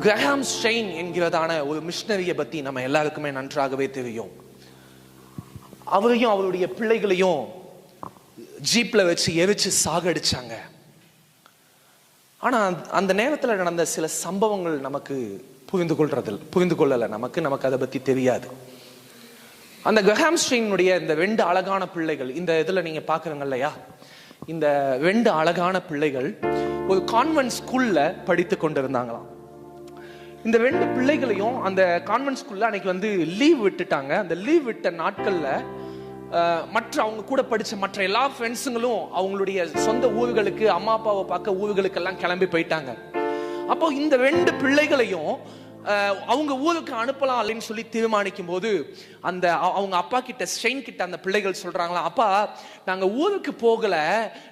Graham strain என்கிறதான ஒரு மிஷினரியை பத்தி நம்ம எல்லாருக்குமே நன்றாகவே தெரியும். அவரையும் அவருடைய பிள்ளைகளையும் ஜீப்ல வச்சு எரிச்சு சாகடிச்சாங்க. ஆனா அந்த- அந்த நேரத்துல நடந்த சில சம்பவங்கள் நமக்கு புரிந்து கொள்றதில் புரிந்து கொள்ளல. நமக்கு நமக்கு அதை பத்தி தெரியாது. அந்த கிரஹாம் ஸ்ட்ரெயினுடைய இந்த ரெண்டு அழகான பிள்ளைகள் இந்த இதுல நீங்க பாக்குறீங்க இல்லையா இந்த ரெண்டு அழகான பிள்ளைகள் ஒரு கான்வென்ட் ஸ்கூல்ல படித்து கொண்டிருந்தாங்களாம். இந்த ரெண்டு பிள்ளைகளையும் அந்த கான்வென்ட் ஸ்கூல்ல அன்னைக்கு வந்து லீவ் விட்டுட்டாங்க. அந்த லீவ் விட்ட நாட்கள்ல மற்ற அவங்க கூட படிச்ச மற்ற எல்லா ஃப்ரெண்ட்ஸுங்களும் அவங்களுடைய சொந்த ஊர்களுக்கு அம்மா அப்பாவை பார்க்க ஊர்களுக்கெல்லாம் கிளம்பி போயிட்டாங்க. அப்போ இந்த ரெண்டு பிள்ளைகளையும் அவங்க ஊருக்கு அனுப்பலாம் அப்படின்னு சொல்லி தீர்மானிக்கும் போது அந்த அவங்க அப்பா கிட்ட ஸ்ட்ரெயின் கிட்ட அந்த பிள்ளைகள் சொல்றாங்களா அப்பா நாங்க ஊருக்கு போகல.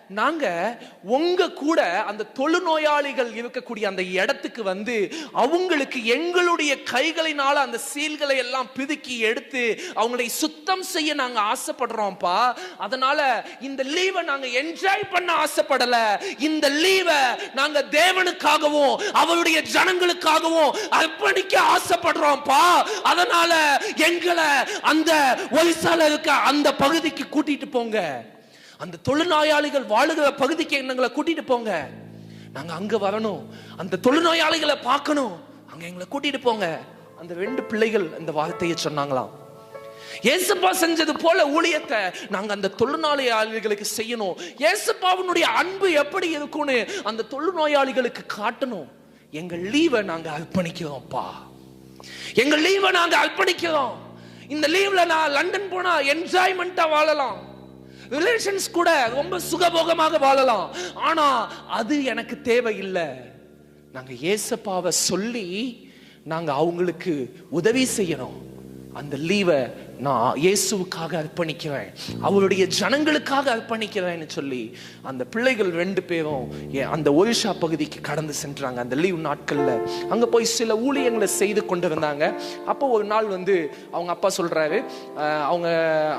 நாங்க உங்க கூட அந்த தொழுநோயாளிகள் இருக்கக்கூடிய அந்த இடத்துக்கு வந்து அவங்களுக்கு எங்களுடைய கைகளினால அந்த சீல்களை எல்லாம் பிதுக்கி எடுத்து அவங்களை சுத்தம் செய்ய நாங்க ஆசைப்படுறோம்ப்பா. அதனால இந்த லீவை நாங்க என்ஜாய் பண்ண ஆசைப்படல. இந்த லீவை நாங்க தேவனுக்காகவும் அவருடைய ஜனங்களுக்காகவும் அர்ப்பணிக்க ஆசைப்படுறோம்ப்பா. அதனால எங்களை அந்த ஒரிசால இருக்க அந்த பகுதிக்கு கூட்டிட்டு போங்க. அந்த தொழுநோயாளிகள் வாழுகிற பகுதிக்கு எங்களை கூட்டிட்டு போங்க. நாங்க அங்க வரணும். அந்த தொழுநோயாளிகளை பார்க்கணும். அங்க எங்களை கூட்டிட்டு போங்க. அந்த ரெண்டு பிள்ளைகள் அந்த வார்த்தையை சொன்னாங்களாம். ஏசப்பா செஞ்சது போல ஊழியத்தை நாங்க அந்த தொழுநோயாளிகளுக்கு செய்யணும். ஏசப்பாவினுடைய அன்பு எப்படி இருக்கும்னு அந்த தொழுநோயாளிகளுக்கு காட்டணும். எங்க லீவை நாங்க அர்ப்பணிக்கிறோம்ப்பா எங்க லீவை நாங்க அர்ப்பணிக்கிறோம். இந்த லீவ்ல நான் லண்டன் போனா என்ஜாய்மெண்டா வாழலாம். ரிலேஷன்ஸ் கூட ரொம்ப சுகபோகமாக வாழலாம். ஆனா அது எனக்கு தேவையில்லை. நாங்க ஏசப்பாவை சொல்லி நாங்க அவங்களுக்கு உதவி செய்யணும். அந்த லீவை நான் இயேசுவுக்காக அர்ப்பணிக்கிறேன் அவருடைய ஜனங்களுக்காக அர்ப்பணிக்கிறேன்னு சொல்லி அந்த பிள்ளைகள் ரெண்டு பேரும் அந்த ஒரிஷா பகுதிக்கு கடந்து சென்றாங்க. அந்த லீவ் நாட்களில் அங்கே போய் சில ஊழியங்களை செய்து கொண்டிருந்தாங்க. அப்போ ஒரு நாள் வந்து அவங்க அப்பா சொல்கிறாரு அவங்க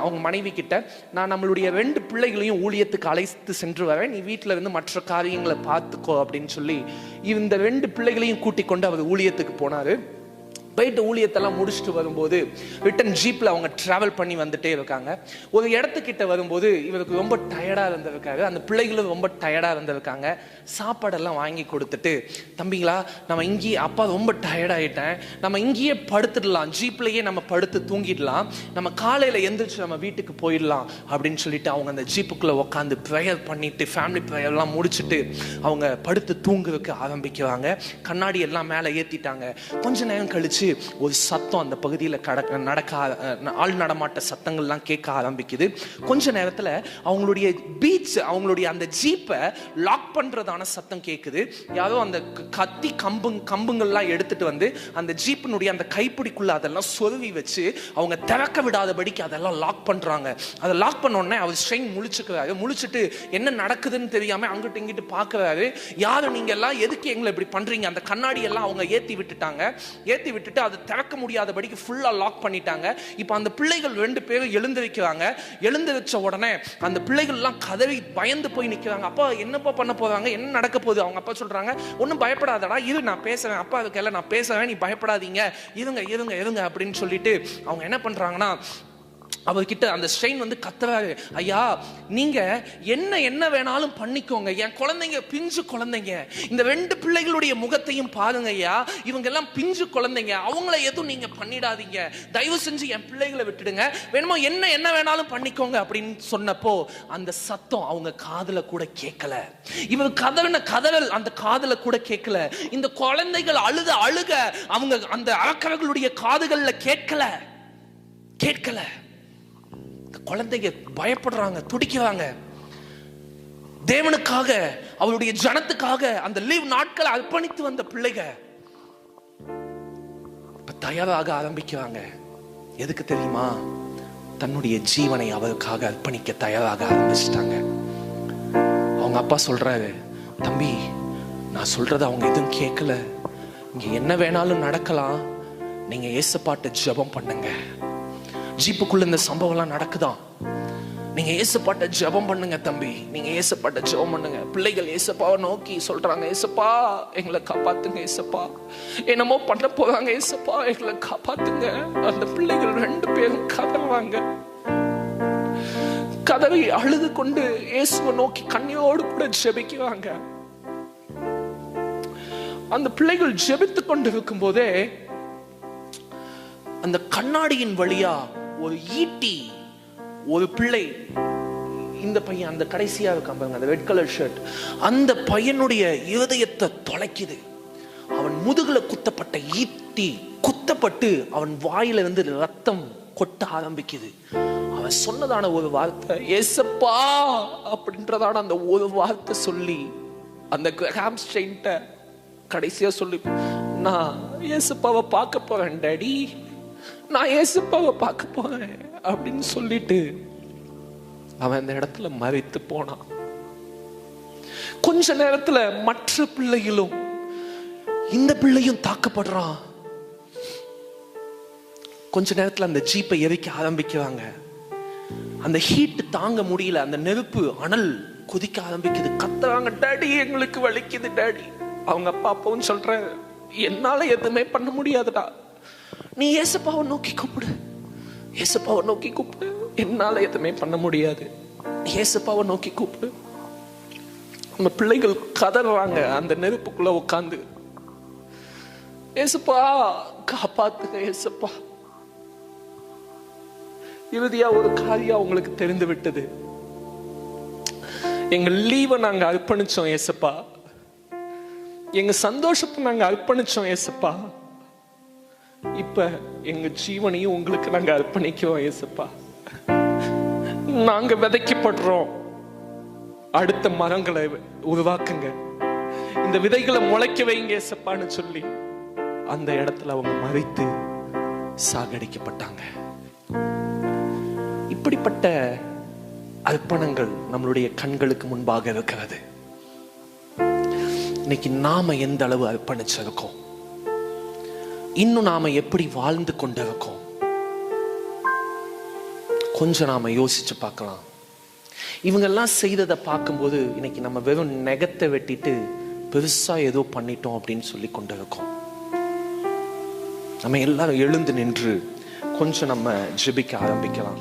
அவங்க மனைவி கிட்ட நான் நம்மளுடைய ரெண்டு பிள்ளைகளையும் ஊழியத்துக்கு அழைத்து சென்று வரேன். நீ வீட்டில் இருந்து மற்ற காரியங்களை பார்த்துக்கோ அப்படின்னு சொல்லி இந்த ரெண்டு பிள்ளைகளையும் கூட்டிக் கொண்டு அவர் ஊழியத்துக்கு போனார். போயிட்டு ஊழியத்தெல்லாம் முடிச்சுட்டு வரும்போது ரிட்டன் ஜீப்பில் அவங்க ட்ராவல் பண்ணி வந்துட்டே இருக்காங்க. ஒரு இடத்துக்கிட்ட வரும்போது இவருக்கு ரொம்ப டயர்டாக இருந்திருக்காரு. அந்த பிள்ளைகளும் ரொம்ப டயர்டாக இருந்திருக்காங்க. சாப்பாடெல்லாம் வாங்கி கொடுத்துட்டு தம்பிங்களா நம்ம இங்கேயே அப்பா ரொம்ப டயர்டாயிட்டேன் நம்ம இங்கேயே படுத்துடலாம். ஜீப்லேயே நம்ம படுத்து தூங்கிடலாம். நம்ம காலையில் எந்திரிச்சு நம்ம வீட்டுக்கு போயிடலாம். அப்படின்னு சொல்லிட்டு அவங்க அந்த ஜீப்புக்குள்ளே உட்காந்து ப்ரேயர் பண்ணிட்டு ஃபேமிலி ப்ரேயர்லாம் முடிச்சுட்டு அவங்க படுத்து தூங்குறதுக்கு ஆரம்பிக்கிறாங்க. கண்ணாடி எல்லாம் மேலே ஏற்றிட்டாங்க கொஞ்ச நேரம் கழிச்சு ஒரு சத்தம் அந்த பகுதியில் கடக்க நடக்க ஆள் நடமாட்ட சத்தங்கள்லாம் கேட்க ஆரம்பிக்குது. கொஞ்ச நேரத்தில் அவங்களுடைய பீச் அவங்களுடைய அந்த ஜீப்பை லாக் பண்ணுறதான சத்தம் கேட்குது யாரோ அந்த கத்தி கம்பு கம்புங்கள்லாம் எடுத்துட்டு வந்து அந்த ஜீப்பினுடைய அந்த கைப்பிடிக்குள்ள அதெல்லாம் சொருவி வச்சு அவங்க திறக்க விடாதபடிக்கு அதெல்லாம் லாக் பண்ணுறாங்க அதை லாக் பண்ண உடனே அவர் ஸ்ட்ரெயின் முழிச்சுக்கிறாரு. முழிச்சிட்டு என்ன நடக்குதுன்னு தெரியாமல் அங்கிட்டு இங்கிட்டு பார்க்கறாரு யாரும் நீங்கள் எல்லாம் எதுக்கு எங்களை இப்படி பண்ணுறீங்க அந்த கண்ணாடியெல்லாம் அவங்க ஏற்றி விட்டுட்டாங்க. ஏற்றி விட்டுட்டு அதை திறக்க முடியாதபடிக்கு ஃபுல்லா லாக் பண்ணிட்டாங்க. இப்போ அந்த பிள்ளைகள் ரெண்டு பேரும் எழுந்து வைக்கிறாங்க. எழுந்து வச்ச உடனே அந்த பிள்ளைகள்லாம் கதவி பயந்து போய் நிற்கிறாங்க அப்பா என்னப்பா பண்ண போறாங்க? என்ன நடக்க போகுது? அவங்க அப்பா சொல்றாங்க. ஒன்றும் பயப்படாதடா. இரு நான் பேசுறேன். அப்பா அதுக்கெல்லாம் நான் பேசுறேன் நீ பயப்படாதீங்க. இருங்க இருங்க இருங்க அப்படின்னு சொல்லிட்டு அவங்க என்ன பண்றாங்கன்னா அவர்கிட்ட அந்த ஸ்ட்ரெயின் வந்து கத்துறாரு. ஐயா நீங்க என்ன என்ன வேணாலும் பண்ணிக்கோங்க. என் குழந்தைங்க பிஞ்சு குழந்தைங்க. இந்த ரெண்டு பிள்ளைகளுடைய முகத்தையும் பாருங்க ஐயா. இவங்க எல்லாம் பிஞ்சு குழந்தைங்க. அவங்கள எதுவும் நீங்க பண்ணிடாதீங்க. தயவு செஞ்சு என் பிள்ளைகளை விட்டுடுங்க. வேணுமோ என்ன என்ன வேணாலும் பண்ணிக்கோங்க அப்படின்னு சொன்னப்போ அந்த சத்தம் அவங்க காதல கூட கேட்கல. இவர் கதறின கதறல் அந்த காதல கூட கேட்கல. இந்த குழந்தைகள் அழுத அழுக அவங்க அந்த அறக்கவர்களுடைய காதுகள்ல கேட்கல. கேட்கல. குழந்தைங்க பயப்படுறாங்க துடிக்கிறாங்க. தேவனுக்காக அவருடைய ஜனத்துக்காக அந்த லீவ் நாட்களை அர்ப்பணித்து வந்த பிள்ளைங்க இப்ப தயாராக ஆரம்பிக்கிறாங்க. எதுக்கு தெரியுமா? தன்னுடைய ஜீவனை அவருக்காக அர்ப்பணிக்க தயாராக ஆரம்பிச்சிட்டாங்க. அவங்க அப்பா சொல்றாரு தம்பி நான் சொல்றத அவங்க எதுவும் கேட்கல இங்க என்ன வேணாலும் நடக்கலாம். நீங்க ஏசப்பாட்டு ஜெபம் பண்ணுங்க. ஜீப்புக்குள்ள இந்த சம்பவம்லாம் நடக்குதா? நீங்க ஏசப்பாட்ட ஜெபம் பண்ணுங்க தம்பி. நீங்க ஏசப்பாட்ட ஜெபம் பண்ணுங்க. பிள்ளைகள் ஏசப்பாவை நோக்கி சொல்றாங்க ஏசப்பா எங்களை காப்பாத்துங்க ஏசப்பா. என்னமோ பண்ண போறாங்க ஏசப்பா. எங்களை காப்பாத்துங்க. அந்த பிள்ளைகள் ரெண்டு பேரும் கதறாங்க. கதவை அழுது கொண்டு இயேசுவை நோக்கி கண்ணியோடு கூட ஜெபிக்கிறாங்க. அந்த பிள்ளைகள் ஜெபித்து கொண்டு இருக்கும் போதே அந்த கண்ணாடியின் வழியா ஒரு ஈட்டி ஒரு பிள்ளை. இந்த பையன் அந்த கடைசியா இருக்கான் பாருங்க அந்த ரெட் கலர் ஷர்ட் அந்த பையனுடைய இருதயத்தை தொலைக்குது. அவன் முதுகுல குத்தப்பட்ட ஈட்டி குத்தப்பட்டு அவன் வாயில இருந்து ரத்தம் கொட்ட ஆரம்பிக்குது. அவன் சொன்னதான ஒரு வார்த்தை ஏசப்பா அப்படின்றதான அந்த ஒரு வார்த்தை சொல்லி அந்த ஹாம்ஸ்டைன்ட்ட கடைசியா சொல்லி நான் ஏசப்பாவை பார்க்க போறேன் டேடி. நான் ஏசப்பாவை பார்க்க போறேன் அப்படின்னு சொல்லிட்டு அவன் அந்த இடத்துல மறைத்து போனான். கொஞ்ச நேரத்துல மற்ற பிள்ளைகளும் இந்த பிள்ளையும் தாக்கப்படுறான். கொஞ்ச நேரத்துல அந்த ஜீப்பை எரிக்க ஆரம்பிக்கிறாங்க. அந்த ஹீட் தாங்க முடியல அந்த நெருப்பு அனல் கொதிக்க ஆரம்பிக்குது. கத்துறாங்க டேடி எங்களுக்கு வலிக்குது டேடி. அவங்க அப்பா அப்பாவும் சொல்ற என்னால எதுவுமே பண்ண முடியாதுடா. நீ ஏசப்பாவை நோக்கி கூப்பிடு. ஏசப்பாவை நோக்கி கூப்பிடு. என்னால எதுவுமே பண்ண முடியாது. ஏசப்பாவை நோக்கி கூப்பிடு. நம்ம பிள்ளைகள் கதறாங்க. அந்த நெருப்புக்குள்ள உட்காந்து ஏசப்பா காப்பாத்துங்க ஏசப்பா இறுதியா ஒரு காரியம் உங்களுக்கு தெரிந்து விட்டது எங்க லீவை நாங்க அர்ப்பணிச்சோம் ஏசப்பா எங்க சந்தோஷத்தை நாங்க அர்ப்பணிச்சோம் ஏசப்பா இப்ப எங்க ஜீவனையும் உங்களுக்கு நாங்க அர்ப்பணிக்கிறோம் ஏசப்பா நாங்க விதைக்கப்படுறோம். அடுத்த மரங்களை உருவாக்குங்க. இந்த விதைகளை முளைக்க வைங்க ஏசப்பான்னு சொல்லி அந்த இடத்துல அவங்க மறைத்து சாகடிக்கப்பட்டாங்க. இப்படிப்பட்ட அர்ப்பணங்கள் நம்மளுடைய கண்களுக்கு முன்பாக இருக்கிறது. இன்னைக்கு நாம எந்த அளவு அர்ப்பணிச்சிருக்கோம்? இன்னும் நாம எப்படி வாழ்ந்து கொண்டிருக்கோம்? கொஞ்சம் நாம யோசிச்சு பார்க்கலாம். இவங்கெல்லாம் செய்ததை பார்க்கும்போது இன்னைக்கு நம்ம வெறும் நெகத்தை வெட்டிட்டு பெருசா ஏதோ பண்ணிட்டோம் அப்படின்னு சொல்லி கொண்டிருக்கோம். நம்ம எல்லாரும் எழுந்து நின்று கொஞ்சம் நம்ம ஜெபிக்க ஆரம்பிக்கலாம்.